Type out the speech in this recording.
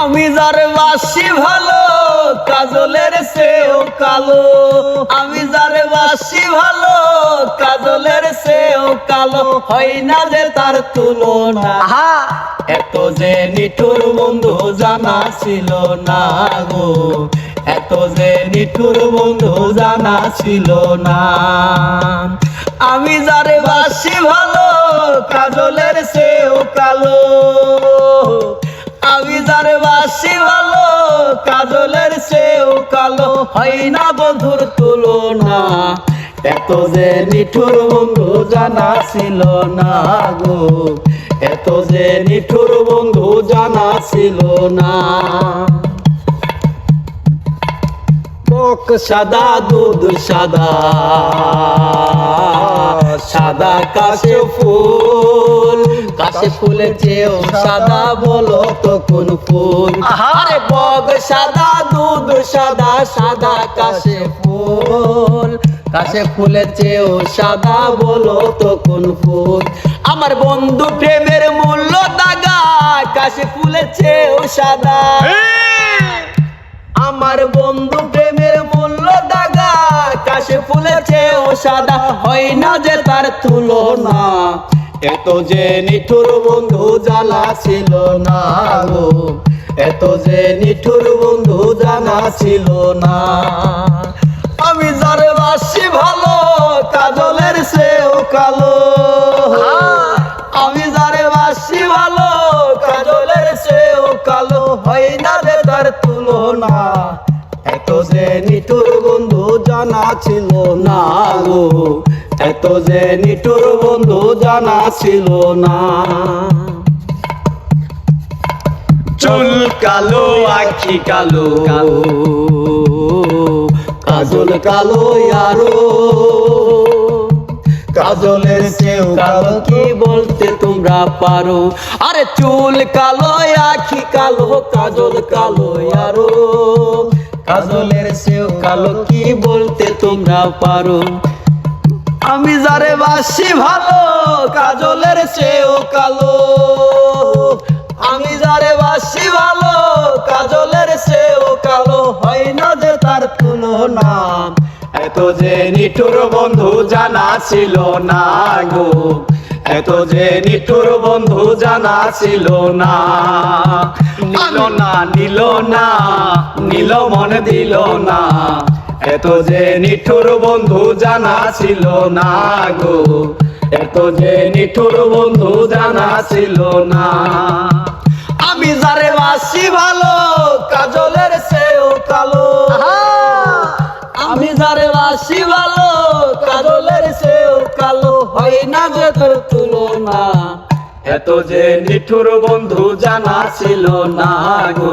আমি যার বাসি ভালো কাজলের সেও কালো। আমি যার বাসি ভালো কাজলের সেও কালো। হয় না যে তার তুলনা এত যে নিঠুর বন্ধু জানা ছিল না গো। এত যে নিঠুর বন্ধু জানা ছিল না। আমি যারে বাসি ভালো কাজলের সেও কালো। আমি যারে বাসি ভালো, কাজলের সেও কালো। হয় না বন্ধুর তুলনা, এত যে নিঠুর বন্ধু জানা ছিল না গো। এত যে নিঠুর বন্ধু জানা ছিল না। বক সাদা, দুধ সাদা সাদা কাশে ফুল। কাশে ফুলের চেয়েও সাদা বলো তো কোন ফুল। আরে বগ সাদা দুধ সাদা সাদা কাশে ফুল। কাশে ফুলের চেয়েও সাদা বলো তো কোন ফুল। আমার বন্ধু প্রেমের মূল্য দাগা কাশে ফুলের চেয়েও সাদা। আমার বন্ধু প্রেমের মূল্য দাগা কাশে ফুলের চেয়েও সাদা। হয় না যে তার তুলনা এত যে নিঠুর বন্ধু জ্বালা ছিল না গো। এত যে নিঠুর বন্ধু জানা ছিল না। আমি যারে বাসি ভালো, কাজলের সেও কালো। আমি যারে বাসি ভালো, কাজলের সেও কালো। হয় না রে তার তুলনা। এত যে নিঠুর বন্ধু জানা ছিল না গো। এত যে নিঠুর বন্ধু জানা ছিল না। চুল কালো, আখি কালো, কাজল কালো আরও। কাজলের চেয়েও কালো কি বলতে তোমরা পারো? আরে চুল কালো, আখি কালো, কাজল কালো আরও। কাজলের চেয়েও কালো কি বলতে তোমরা পারো? আমি যারে বাসি ভালো, কাজলের চেয়েও কালো। আমি যারে বাসি ভালো, কাজলের চেয়েও কালো। হয় না যে তার তুলনা এত যে নিঠুর বন্ধু জানা ছিল না গো। এত যে নিঠুর বন্ধু জানা ছিল না। নিল না নিল না, নিল মনে দিল না। এত যে নিঠুর বন্ধু জানা ছিল না গো। এত যে নিঠুর বন্ধু জানা ছিল না। আমি যারে বাসি ভালো কাজলের সেও কালো। আমি যারে বাসি ভালো কাজলের সেও কালো। হয় না যে তোর তুলনা। এত যে নিঠুর বন্ধু জানা ছিল না গো।